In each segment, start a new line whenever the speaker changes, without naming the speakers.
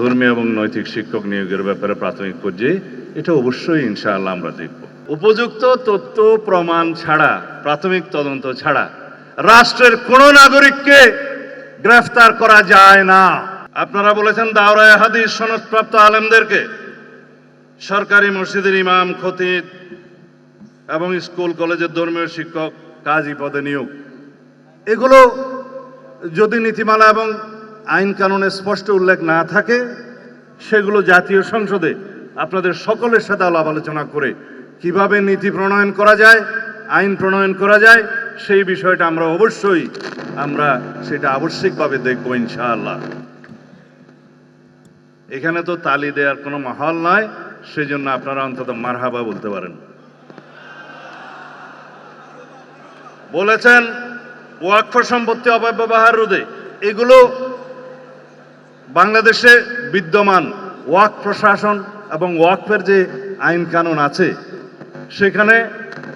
ধর্মীয় এবং নৈতিক শিক্ষক নিয়োগের ব্যাপারে প্রাথমিক পর্যায়ে এটা অবশ্যই ইনশাআল্লাহ আমরা দেখব। উপযুক্ত তথ্য, প্রমাণ ছাড়া, প্রাথমিক তদন্ত ছাড়া রাষ্ট্রের কোন নাগরিককে গ্রেফতার করা যায় না। আপনারা বলেছেন দাওরায় হাদিস সনদপ্রাপ্ত আলেমদেরকে। সরকারি মসজিদের ইমাম, খতিব এবং স্কুল, কলেজের ধর্মীয় শিক্ষক, কাজী পদে নিয়োগ। এগুলো যদি নীতিমালা এবং আইন কানুনে স্পষ্ট উল্লেখ না থাকে, সেগুলো জাতীয় সংসদে আপনাদের সকলের সাথে আলাপ আলোচনা করে কীভাবে নীতি প্রণয়ন করা যায়, আইন প্রণয়ন করা যায়, সেই বিষয়টা আমরা অবশ্যই, আমরা সেটা আবশ্যিকভাবে দেখব ইনশাআল্লাহ। এখানে তো তালি দেওয়ার কোনো মাহল নয় সেজন্য আপনারা অন্তত মারহাবা বলতে পারেন। বলেছেন, ওয়াকফ সম্পত্তি অপব্যবহার রোধে, এগুলো বাংলাদেশে বিদ্যমান ওয়াক প্রশাসন এবং ওয়াকফের যে আইন কানুন আছে, সেখানে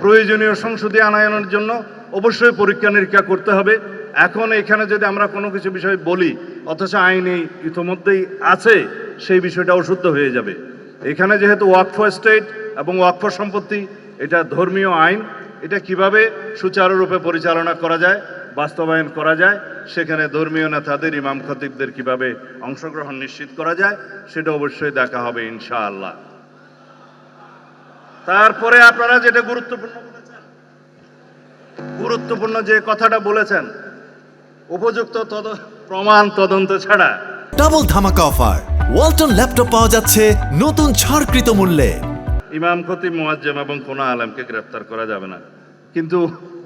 প্রয়োজনীয় সংসদীয় আনায়নের জন্য অবশ্যই পরীক্ষা নিরীক্ষা করতে হবে। এখন এখানে যদি আমরা কোনো কিছু বিষয় বলি, অথচ আইনে ইতোমধ্যেই আছে, সেই বিষয়টা অশুদ্ধ হয়ে যাবে। এখানে যেহেতু ওয়াকফ স্টেট এবং ওয়াকফ সম্পত্তি, এটা ধর্মীয় আইন, এটা কীভাবে সুচারুরূপে পরিচালনা করা যায় বাস্তবায়ন করা যায় সেখানে ধর্মীয় নেতাদের ইমাম খতিবদের কীভাবে অংশগ্রহণ নিশ্চিত করা যায় সেটা অবশ্যই দেখা হবে ইনশাআল্লাহ। তারপরে আপনারা যেটা গুরুত্বপূর্ণ গুরুত্বপূর্ণ যে কথাটা বলেছেন উপযুক্ত প্রমাণ তদন্ত ছাড়া।
ডাবল ধামাকা অফার। ওয়ালটন ল্যাপটপ পাওয়া যাচ্ছে নতুন ছাড়কৃত মূল্যে।
ইমাম খতিব মুয়াজ্জেম এবং কোনো আলেমকে গ্রেফতার করা যাবে না। কিন্তু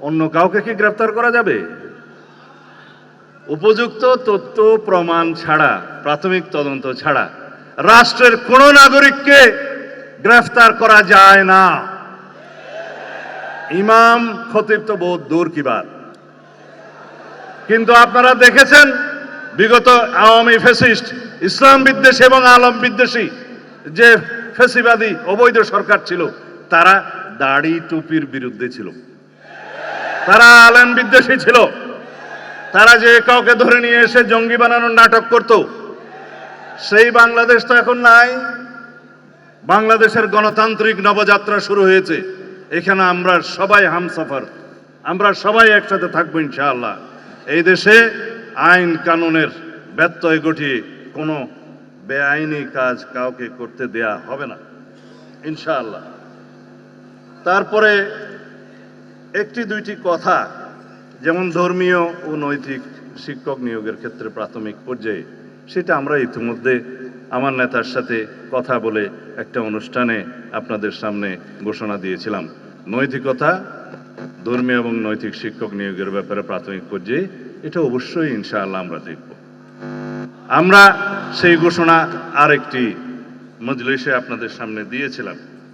অন্য কাউকে কি গ্রেফতার করা যাবে? উপযুক্ত তথ্য, প্রমাণ ছাড়া, প্রাথমিক তদন্ত ছাড়া রাষ্ট্রের কোন নাগরিককে গ্রেফতার করা যায় না। ইমাম খতিব তো বহুত দূর কি বাত। কিন্তু আপনারা দেখেছেন, বিগত আওয়ামী ফেসিস্ট ইসলাম বিদ্বেষী এবং আলম বিদ্বেষী যে ফেসিবাদী অবৈধ সরকার ছিল, তারা দাড়ি টুপির বিরুদ্ধে ছিল। তারা আলেম বিদ্বেষী ছিল। তারা যে কাউকে ধরে নিয়ে এসে জঙ্গি বানানোর নাটক করত, সেই বাংলাদেশ তো এখন নাই। বাংলাদেশের গণতান্ত্রিক নবযাত্রা শুরু হয়েছে। এখানে আমরা সবাই হামসফর। আমরা সবাই একসাথে থাকব ইনশাআল্লাহ। এই দেশে আইন কানুনের ব্যত্যয় ঘটিয়ে কোনো বেআইনি কাজ কাউকে করতে দেয়া হবে না, ইনশাআল্লাহ। তারপরে একটি দুইটি কথা, যেমন ধর্মীয় ও নৈতিক শিক্ষক নিয়োগের ক্ষেত্রে প্রাথমিক পর্যায়ে, সেটা আমরা ইতিমধ্যে আমার নেতার সাথে কথা বলে একটা অনুষ্ঠানে আপনাদের সামনে ঘোষণা দিয়েছিলাম। নৈতিকতা, ধর্মীয় এবং নৈতিক শিক্ষক নিয়োগের ব্যাপারে প্রাথমিক পর্যায়ে, এটা অবশ্যই ইনশাআল্লাহ আমরা দেখব। আমরা সেই ঘোষণা আরেকটি মজলিসে আপনাদের সামনে দিয়েছিলাম।